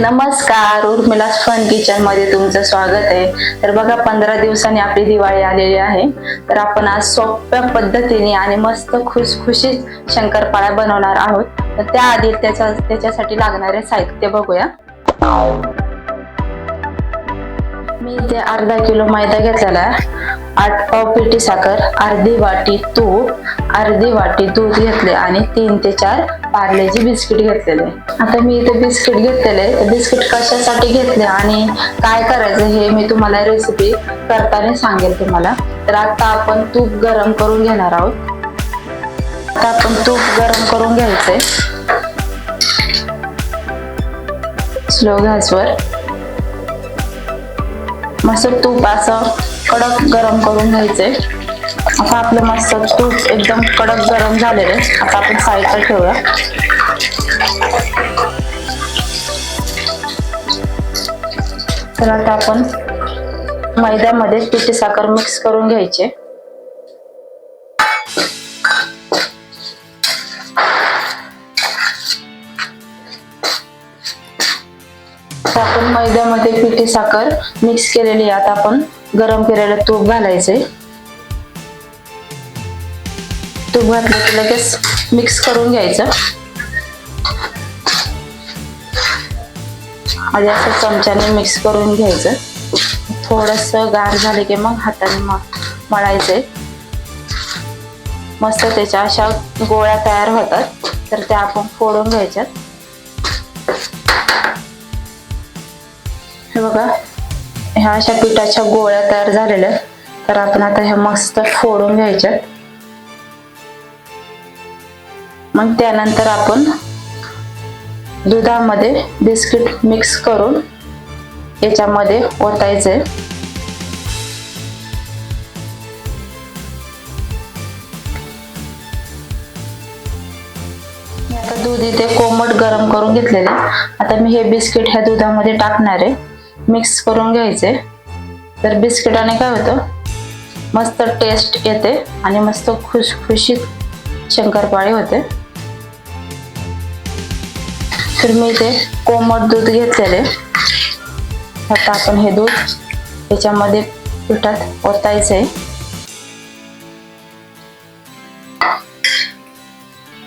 नमस्कार उर्मिला फन किचनमध्ये तुमचं स्वागत आहे. तर बघा पंधरा दिवसांनी आपली दिवाळी आलेली आहे. तर आपण आज सोप्या पद्धतीने आणि मस्त खुशखुशीत शंकरपाळ्या बनवणार आहोत. तर त्याआधी त्याचा त्याच्यासाठी लागणारे साहित्य बघूया. मी इथे अर्धा किलो मैदा घेतलेला आहे. आठ पाव पिठी साखर अर्धी वाटी तूप अर्धी वाटी दूध घेतले आणि तीन ते चार पार्लेजी बिस्किट घेतलेले आता मी इथे बिस्किट घेतलेले बिस्किट कशासाठी घेतले आणि काय करायचं हे मी तुम्हाला रेसिपी करताना सांगेल तुम्हाला. तर आता आपण तूप गरम करून घेणार आहोत. आता आपण तूप गरम करून घ्यायचंय. स्लो गॅसवर. मस्त तूप असं कडक गरम करून घ्यायचंय. आता आपलं मस्त तूप एकदम कडक गरम झालेलं आहे. आता आपण साईडला ठेवूया. तर आता आपण मैद्यामध्ये पिठी साखर मिक्स करून घ्यायचे. आपण मैद्यामध्ये पिठी साखर मिक्स केलेली आहे. आता आपण गरम केलेलं तूप घालायचंय. तूप घातलं की लगेच मिक्स करून घ्यायचं. आधी असं चमच्याने मिक्स करून घ्यायचं. थोडस गार झाले की मग हाताने म- मळायचंय. मस्त त्याच्या अशा गोळ्या तयार होतात. तर त्या आपण फोडून घ्यायच्यात. हे बघा ह्या अशा पिठाच्या गोळ्या तयार झालेल्या तर आपण आता ह्या मस्त फोडून घ्यायच्यात. मग त्यानंतर आपण दुधामध्ये बिस्किट मिक्स करून याच्यामध्ये ओतायचंय मी आता दूध इथे कोमट गरम करून घेतलेले आता मी हे बिस्किट ह्या दुधामध्ये टाकणार आहे. मिक्स करून घ्यायचे. तर बिस्किटाने काय होतं? मस्त टेस्ट येते आणि मस्त खुशखुशीत शंकरपाळे होते. तर मी इथे कोमट दूध घेतलेले. आता आपण हे दूध त्याच्यामध्ये पिठात ओतायचं. आहे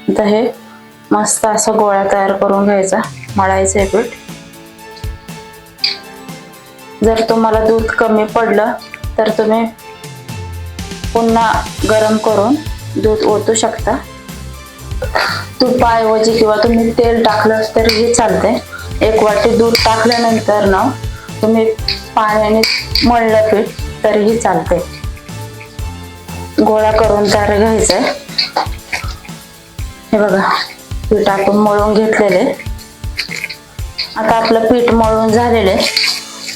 आता हे मस्त असं गोळा तयार करून घ्यायचा मळायचं आहे पीठ. जर तुम्हाला दूध कमी पडलं तर तुम्ही पुन्हा गरम करून दूध ओतू शकता. तुपाऐवजी किंवा तुम्ही तेल टाकलं तरीही चालते एक वाटी दूध टाकल्यानंतर ना तुम्ही पाण्याने मळलं पीठ तरीही चालते गोळा करून तयार घ्यायचंय. हे बघा पीठ आपण मळून घेतलेले आता आपलं पीठ मळून झालेले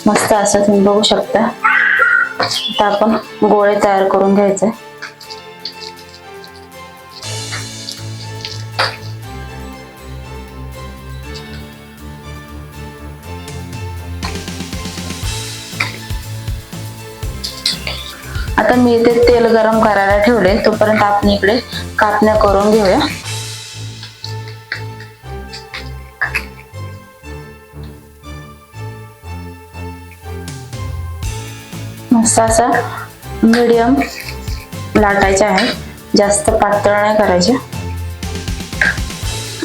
मस्त असं तुम्ही बघू शकता. आता आपण गोळे तयार करून घ्यायचे आता मी इथे तेल गरम करायला ठेवले तोपर्यंत आपण इकडे कापण्या करून घेऊया. मस्त असं मीडियम लाटायचे आहे जास्त पातळ नाही करायचे.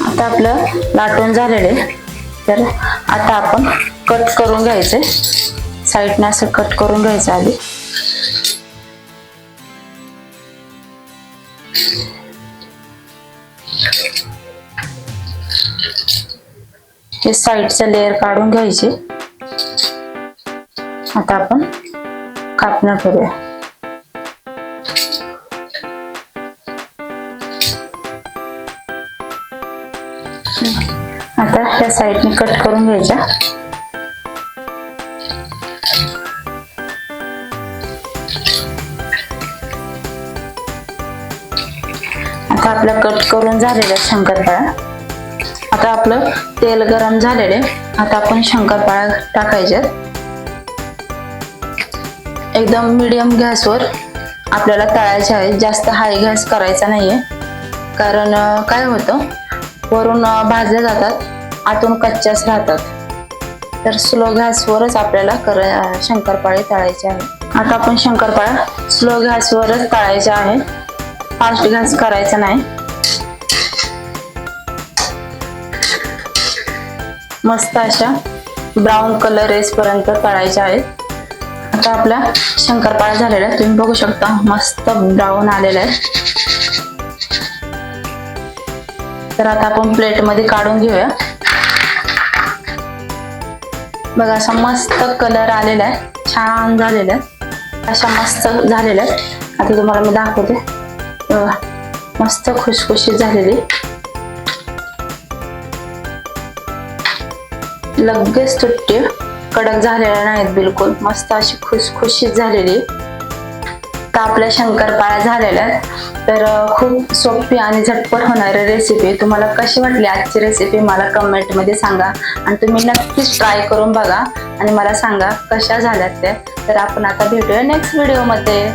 आता आपलं लाटून झालेले तर आता आपण कट करून घ्यायचे. साईडने असं कट करून घ्यायचं आधी. हे साईडचं लेअर काढून घ्यायचे. आता आपण कापणं करूया. आता ह्या साईडने कट करून घ्यायच्या. आता आपला कट करून झालेला शंकरपाळा. आता आपलं तेल गरम झालेले आता आपण शंकरपाळा टाकायच्यात एकदम मिडियम गॅसवर आपल्याला तळायचे आहे. जास्त हाय गॅस करायचा नाहीये. कारण काय होतं? वरून भाजल्या जातात. आतून कच्च्याच राहतात. तर स्लो गॅसवरच आपल्याला कर शंकरपाळे तळायचे आहे. आता आपण शंकरपाळ्या स्लो गॅसवरच तळायचा आहे. फास्ट गॅस करायचा नाही. मस्त अशा ब्राऊन कलर येसपर्यंत तळायच्या आहेत. आता आपल्या शंकरपाळा झालेल्या आहेत. तुम्ही बघू शकता मस्त ब्राऊन आलेला आहे तर आता आपण प्लेटमध्ये काढून घेऊया. बघा असा मस्त कलर आलेला आहे छान झालेला आहे अशा मस्त झालेल्या आहेत. आता तुम्हाला मी दाखवते. मस्त खुशखुशीत झालेली. लगेच तुटते कडक झालेल्या नाहीत बिलकुल. मस्त अशी खुसखुशीत झालेली. तर आपल्या शंकरपाळ्या झालेल्या आहेत. तर खूप सोपी आणि झटपट होणारी रेसिपी तुम्हाला कशी वाटली आजची रेसिपी मला कमेंटमध्ये सांगा. आणि तुम्ही नक्कीच ट्राय करून बघा. आणि मला सांगा कशा झाल्यात त्या. तर आपण आता भेटूया नेक्स्ट व्हिडिओमध्ये